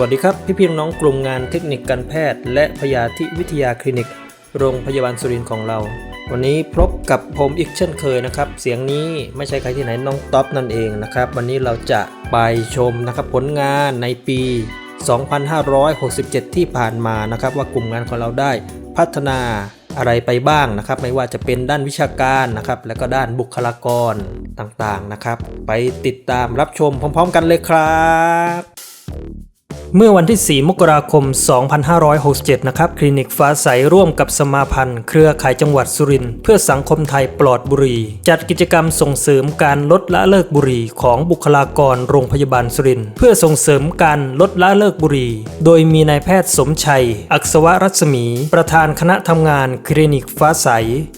วัสดีครับ พี่พี่น้องกลุ่มงานเทคนิคการแพทย์ และพยาธิวิทยาคลินิก โรงพยาบาลสุรินทร์ของเรา วันนี้พบกับผมอีกเช่นเคยนะครับ เสียงนี้ไม่ใช่ใครที่ไหนน้องท็อปนั่นเองนะครับ วันนี้เราจะไปชมนะครับผลงานในปี 2567 ที่ผ่านมานะครับ ว่ากลุ่มงานของเราได้พัฒนาอะไรไปบ้างนะครับ ไม่ว่าจะเป็นด้านวิชาการนะครับ และก็ด้านบุคลากรต่างๆนะครับ ไปติดตามรับชมพร้อม ๆ กันเลยครับ เมื่อวันที่ 4 มกราคม 2567 นะครับ คลินิกฟ้าใสร่วมกับสมาพันธ์ เครือข่ายจังหวัดสุรินทร์เพื่อสังคมไทยปลอดบุหรี่ จัดกิจกรรมส่งเสริมการลดละเลิกบุหรี่ของบุคลากรโรงพยาบาลสุรินทร์เพื่อส่งเสริมการลดละเลิกบุหรี่ โดยมีนายแพทย์สมชัย อักษวรัศมี ประธานคณะทำงานคลินิกฟ้าใส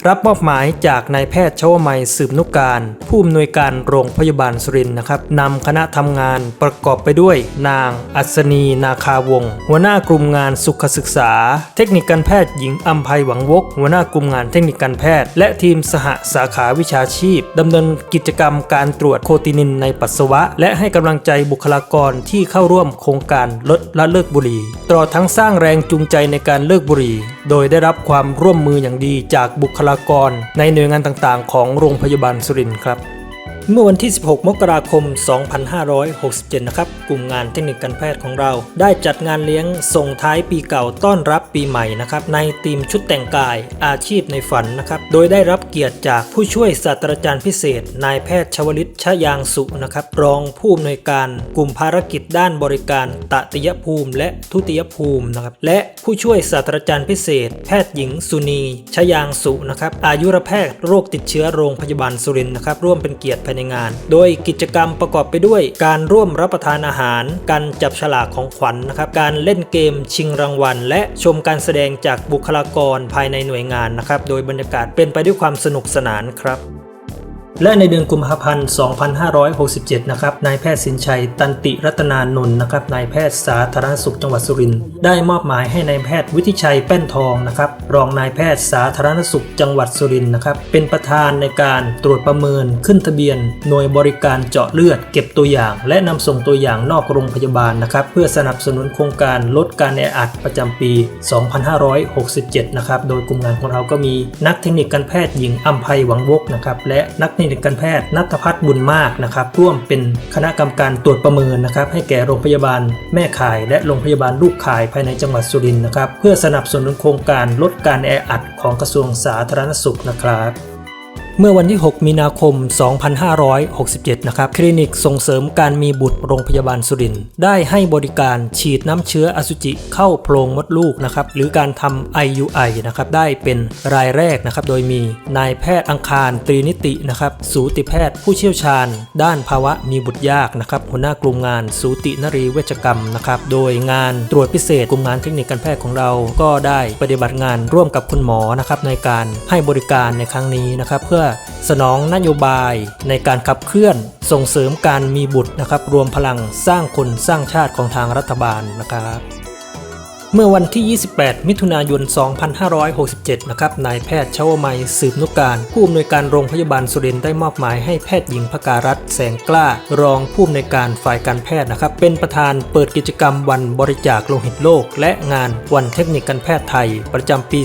รับมอบหมายจากนายแพทย์ชวมัยสืบนุกการ ผู้อำนวยการโรงพยาบาลสุรินทร์นะครับนำคณะทำงานประกอบไปด้วย นางอัศนีีนาคาวงหัวหน้ากลุ่มงานสุขศึกษา เทคนิคการแพทย์หญิงอัมภัยหวังวก หัวหน้ากลุ่มงานเทคนิคการแพทย์ และทีมสหสาขาวิชาชีพดำเนินกิจกรรมการตรวจโคตินินในปัสสาวะ และให้กำลังใจบุคลากรที่เข้าร่วมโครงการลดละเลิกบุหรี่ตลอดทั้งสร้างแรงจูงใจในการเลิกบุหรี่ โดยได้รับความร่วมมืออย่างดีจากบุคลากร ในหน่วยงานต่างๆ ของโรงพยาบาลสุรินทร์ครับ เมื่อวันที่ 16 มกราคม 2567 นะครับ กลุ่มงานเทคนิคการแพทย์ของเรา ได้จัดงานเลี้ยงส่งท้ายปีเก่าต้อนรับปีใหม่นะครับ ในทีมชุดแต่งกายอาชีพในฝันนะครับ โดยได้รับเกียรติจากผู้ช่วยศาสตราจารย์พิเศษ นายแพทย์ชวลิตชยางสุนะครับ รองผู้อำนวยการกลุ่มภารกิจด้านบริการตติยภูมิ และทุติยภูมินะครับ และผู้ช่วยศาสตราจารย์พิเศษ แพทย์หญิงสุนีชยางสุนะครับ อายุรแพทย์โรคติดเชื้อโรงพยาบาลสุรินทร์นะครับ ร่วมเป็นเกียรติภายในงาน โดยกิจกรรมประกอบไปด้วย การร่วมรับประทานอาหาร การจับฉลากของขวัญนนะครับ การเล่นเกมชิงรางวัล และชมการแสดงจากบุคลากรภายในหน่วยงานนะครับ โดยบรรยากาศเป็นไปด้วยความสนุกสนานครับ และในเดือนกุมภาพันธ์ 2567 นะครับ นายแพทย์สินชัย ตันติรัตนานนท์นะครับ นายแพทย์สาธารณสุขจังหวัดสุรินทร์ ได้มอบหมายให้นายแพทย์วิทิชัยแป้นทองนะครับ รองนายแพทย์สาธารณสุขจังหวัดสุรินทร์นะครับ เป็นประธานในการตรวจประเมิน ขึ้นทะเบียน หน่วยบริการเจาะเลือด เก็บตัวอย่าง และนำส่งตัวอย่างนอกโรงพยาบาลนะครับ เพื่อสนับสนุนโครงการลดการแออัดประจำปี 2567 นะครับ โดยกลุ่มงานของเราก็มีนักเทคนิคการแพทย์หญิงอัมภัยหวังวกนะครับ และนักเทคนิคการแพทย์นัทพัฒน์บุญมากนะครับร่วมเป็นคณะกรรมการตรวจประเมินนะครับให้แก่โรงพยาบาลแม่ข่าย และโรงพยาบาลลูกข่ายภายในจังหวัดสุรินทร์นะครับเพื่อสนับสนุนโครงการลดการแออัดของกระทรวงสาธารณสุขนะครับ เมื่อวันที่ 6 มีนาคม 2567 นะครับ คลินิกส่งเสริมการมีบุตรโรงพยาบาลสุรินทร์ได้ให้บริการฉีดน้ำเชื้ออสุจิเข้าโพรงมดลูกนะครับ หรือการทำ IUI นะครับ ได้เป็นรายแรกนะครับ โดยมีนายแพทย์อังคารตรีนิตินะครับ สูติแพทย์ผู้เชี่ยวชาญ ด้านภาวะมีบุตรยากนะครับ หัวหน้ากลุ่มงานสูตินรีเวชกรรมนะครับ โดยงานตรวจพิเศษกลุ่มงานเทคนิคการแพทย์ของเรา ก็ได้ปฏิบัติงานร่วมกับคุณหมอนะครับในการให้บริการในครั้งนี้นะครับเพื่อสนองนโยบายในการขับเคลื่อนส่งเสริมการมีบุตรนะครับ รวมพลังสร้างคนสร้างชาติของทางรัฐบาลนะครับเมื่อวันที่ 28 มิถุนายน 2567 นะครับ นายแพทย์ชวมัยสืบนุการ ผู้อำนวยการโรงพยาบาลสุรินทร์ได้มอบหมายให้แพทย์หญิงพการัตแสงกล้า รองผู้อำนวยการฝ่ายการแพทย์นะครับ เป็นประธานเปิดกิจกรรมวันบริจาคโลหิตโลก และงานวันเทคนิคการแพทย์ไทย ประจำปี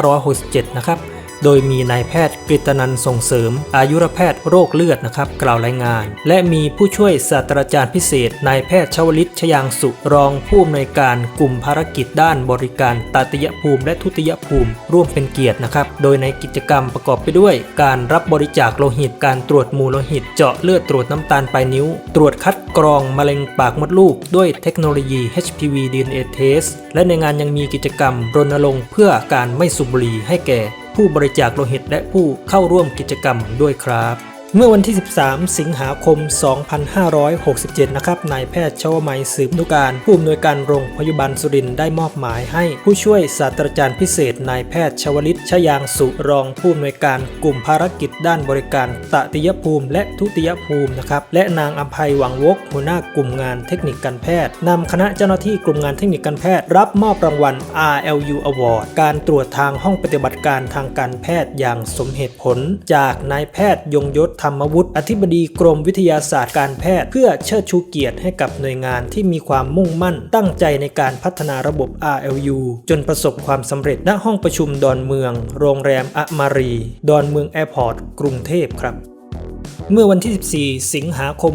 2567 นะครับ โดยมีนายแพทย์กฤตนันส่งเสริม อายุรแพทย์โรคเลือดนะครับกล่าวรายงาน และมีผู้ช่วยศาสตราจารย์พิเศษนายแพทย์ชวลิตชยางสุรองผู้อำนวยการกลุ่มภารกิจด้านบริการตาติยภูมิและทุติยภูมิ ร่วมเป็นเกียรตินะครับ โดยในกิจกรรมประกอบไปด้วย การรับบริจาคโลหิต การตรวจมูลโลหิต เจาะเลือดตรวจน้ำตาลปลายนิ้ว ตรวจคัดกรองมะเร็งปากมดลูก ด้วยเทคโนโลยี HPV DNA test และในงานยังมีกิจกรรมรณรงค์เพื่อการไม่สูบบุหรี่ให้แก่ ผู้บริจาคโลหิตและผู้เข้าร่วมกิจกรรมด้วยครับ เมื่อวันที่ 13 สิงหาคม 2567 นะครับ นายแพทย์ชวมัยสืบนุการ ผู้อำนวยการโรงพยาบาลสุรินทร์ได้มอบหมายให้ผู้ช่วยศาสตราจารย์พิเศษ นายแพทย์ชวลิตชยางสุรองผู้อำนวยการกลุ่มภารกิจด้านบริการตติยภูมิ และทุติยภูมินะครับ และนางอัมภัยหวังวกหัวหน้ากลุ่มงานเทคนิคการแพทย์นำคณะเจ้าหน้าที่กลุ่มงานเทคนิคการแพทย์ รับมอบรางวัล RLU Award การตรวจทางห้องปฏิบัติการทางการแพทย์อย่างสมเหตุผล จากนายแพทย์ยงยศธรรมวุฒิอธิบดีกรมวิทยาศาสตร์การแพทย์ เพื่อเชิดชูเกียรติให้กับหน่วยงานที่มีความมุ่งมั่น ตั้งใจในการพัฒนาระบบ RLU จนประสบความสำเร็จณห้องประชุมดอนเมือง โรงแรมอมารี ดอนเมืองแอร์พอร์ตกรุงเทพครับ เมื่อวันที่ 14 สิงหาคม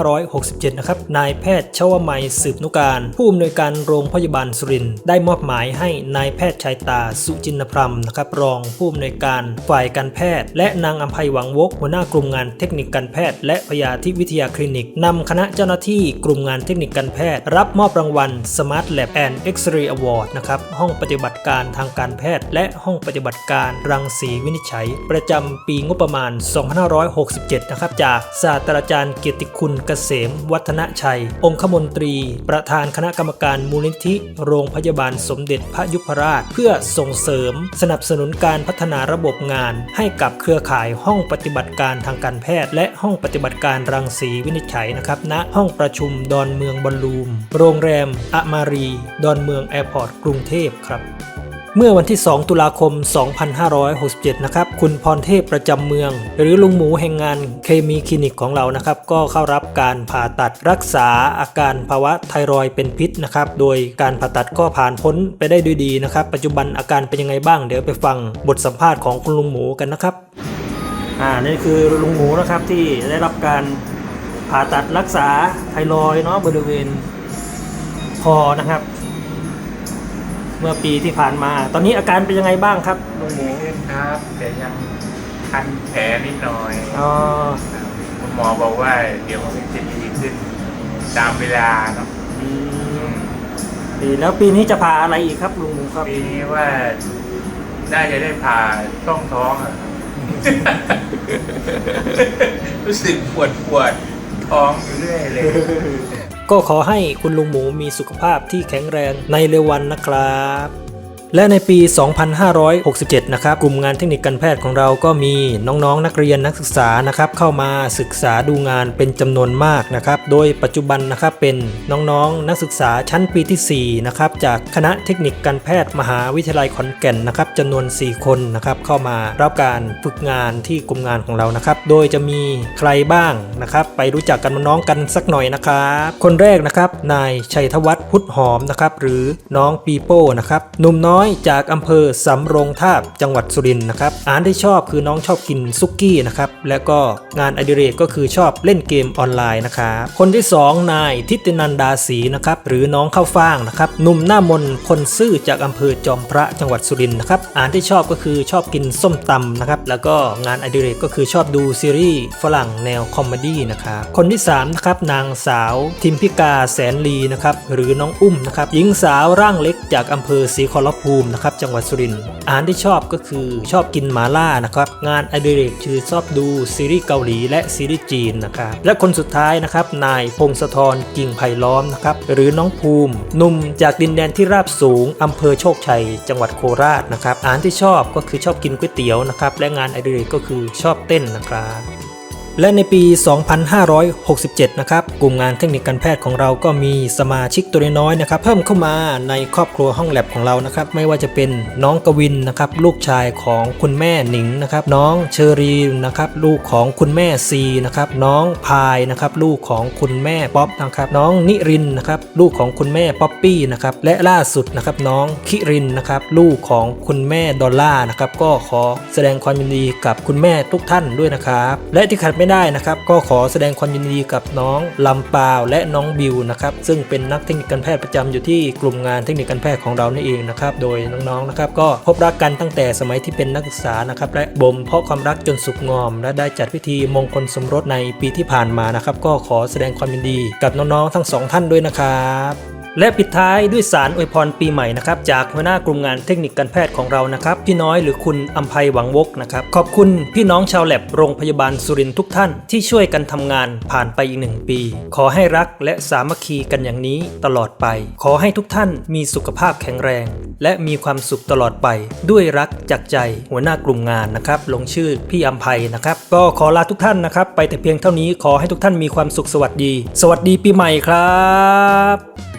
2567 นะครับ นายแพทย์ชวมัยสืบนุการ ผู้อำนวยการโรงพยาบาลสุรินทร์ได้มอบหมายให้นายแพทย์ชายตาสุจินพรรมนะครับ รองผู้อำนวยการฝ่ายการแพทย์ และนางอัมภัยหวังวก หัวหน้ากลุ่มงานเทคนิคการแพทย์ และพยาธิวิทยาคลินิกนำคณะเจ้าหน้าที่กลุ่มงานเทคนิคการแพทย์ รับมอบรางวัล Smart Lab and X-ray Award นะครับห้องปฏิบัติการทางการแพทย์ และห้องปฏิบัติการรังสีวินิจฉัย ประจำปีงบประมาณ 256 2567 นะครับ จากศาสตราจารย์เกียรติคุณเกษม วัฒนชัย องคมนตรี ประธานคณะกรรมการมูลนิธิ โรงพยาบาลสมเด็จพระยุพราช เพื่อส่งเสริม สนับสนุนการพัฒนาระบบงาน ให้กับเครือข่ายห้องปฏิบัติการทางการแพทย์ และห้องปฏิบัติการรังสีวินิจฉัยนะครับณห้องประชุมดอนเมืองบอลลูม โรงแรมอมารี ดอนเมืองแอร์พอร์ตกรุงเทพครับ เมื่อวันที่ 2 ตุลาคม 2567 นะครับ คุณพรเทพประจำเมือง หรือลุงหมูแห่งงานเคมีคลินิกของเรานะครับ ก็เข้ารับการผ่าตัดรักษาอาการภาวะไทรอยด์เป็นพิษนะครับ โดยการผ่าตัดก็ผ่านพ้นไปได้ด้วยดีนะครับ ปัจจุบันอาการเป็นยังไงบ้าง เดี๋ยวไปฟังบทสัมภาษณ์ของคุณลุงหมูกันนะครับ อ่า นี่คือลุงหมูนะครับที่ได้รับการผ่าตัดรักษาไทรอยด์เนาะบริเวณคอนะครับ เมื่อปีที่ผ่านมา ตอนนี้อาการเป็นยังไงบ้างครับลุงหมู ขึ้นครับ แต่ยังคันแผลนิดหน่อยอ๋อ คุณหมอบอกว่า เดี๋ยวมันจะดีขึ้นตามเวลาเนาะอือืมมดีแล้วปีนี้จะผ่าอะไรอีกครับลุงหมูครับปีนี้ว่าน่าจะได้ผ่าต้องท้องอะครับรู้สึกปวดปวดท้องอยู่เรื่อยเลย ก็ขอให้คุณลุงหมูมีสุขภาพที่แข็งแรงในเร็ววันนะครับ และในปี 2567 นะครับ กลุ่มงานเทคนิคการแพทย์ของเราก็มีน้องๆ นักเรียนนักศึกษานะครับ เข้ามาศึกษาดูงานเป็นจำนวนมากนะครับ โดยปัจจุบันนะครับเป็นน้องๆ นักศึกษาชั้นปีที่ 4 นะครับ จากคณะเทคนิคการแพทย์มหาวิทยาลัยขอนแก่นนะครับจำนวน 4 คนนะครับ เข้ามารับการฝึกงานที่กลุ่มงานของเรานะครับ โดยจะมีใครบ้างนะครับ ไปรู้จักกันน้องกันสักหน่อยนะครับ คนแรกนะครับ นายชัยธวัฒน์พุทธหอมนะครับ หรือน้องปีโป้นะครับ หนุ่มน้อ้อยจากอำเภอสำโรงทาบจังหวัดสุรินทร์นะครับอาหารที่ชอบคือน้องชอบกินซุกี้นะครับและก็งานอดิเรกก็คือชอบเล่นเกมออนไลน์นะครับคนที่ 2 นายทิตินันดาศรีนะครับหรือน้องข้าวฟ่างนะครับหนุ่มหน้ามนคนซื่อจากอำเภอจอมพระจังหวัดสุรินทร์นะครับอาหารที่ชอบก็คือชอบกินส้มตำนะครับแล้วก็งานอดิเรกก็คือชอบดูซีรีส์ฝรั่งแนวคอมเมดี้นะครับคนที่3นะครับนางสาวทิมพิกาแสนลีนะครับหรือน้องอุ้มนะครับหญิงสาวร่างเล็กจากอำเภอศรีขอรภูมินะครับจังหวัดสุรินทร์อาหารที่ชอบก็คือชอบกินหมาล่านะครับงานอดิเรกคือชอบดูซีรีส์เกาหลีและซีรีส์จีนนะครับและคนสุดท้ายนะครับนายพงศธรกิ่งไผ่ล้อมนะครับหรือน้องภูมิหนุ่มจากดินแดนที่ราบสูงอำเภอโชคชัย จังหวัดโคราชนะครับอาหารที่ชอบก็คือชอบกินก๋วยเตี๋ยวนะครับและงานอดิเรกก็คือชอบเต้นนะครับ และในปี 2567 นะครับ กลุ่มงานเทคนิคการแพทย์ของเราก็มีสมาชิกตัวน้อยๆนะครับ เพิ่มเข้ามาในครอบครัวห้องแลบของเรานะครับ ไม่ว่าจะเป็นน้องกวินนะครับ ลูกชายของคุณแม่หนิงนะครับ น้องเชอรีนนะครับ ลูกของคุณแม่ซีนะครับ น้องพายนะครับ ลูกของคุณแม่ป๊อปนะครับ น้องนิรินนะครับ ลูกของคุณแม่ป๊อปปี้นะครับ และล่าสุดนะครับ น้องคิรินนะครับ ลูกของคุณแม่ดอลล่านะครับ ก็ขอแสดงความยินดีกับคุณแม่ทุกท่านด้วยนะครับ และที่ขาดไม่ได้นะครับ ก็ขอแสดงความยินดีกับน้องลำปาวและน้องบิวนะครับ ซึ่งเป็นนักเทคนิคการแพทย์ประจำอยู่ที่กลุ่มงานเทคนิคการแพทย์ของเรานี่เองนะครับ โดยน้องๆนะครับ ก็พบรักกันตั้งแต่สมัยที่เป็นนักศึกษานะครับและบ่มเพาะความรักจนสุกงอม และได้จัดพิธีมงคลสมรสในปีที่ผ่านมานะครับ ก็ขอแสดงความยินดีกับน้องๆทั้งสองท่านด้วยนะครับ และปิดท้ายด้วยสารอวยพรปีใหม่นะครับจากหัวหน้ากลุ่มงานเทคนิคการแพทย์ของเรานะครับพี่น้อยหรือคุณอัมภัยหวังวกนะครับขอบคุณพี่น้องชาวแลบโรงพยาบาลสุรินทร์ทุกท่านที่ช่วยกันทำงานผ่านไปอีกหนึ่งปี ขอให้รักและสามัคคีกันอย่างนี้ตลอดไป ขอให้ทุกท่านมีสุขภาพแข็งแรง และมีความสุขตลอดไป ด้วยรักจากใจหัวหน้ากลุ่มงานนะครับลงชื่อพี่อัมภัยนะครับก็ขอลาทุกท่านนะครับไปแต่เพียงเท่านี้ขอให้ทุกท่านมีความสุขสวัสดี สวัสดีปีใหม่ครับ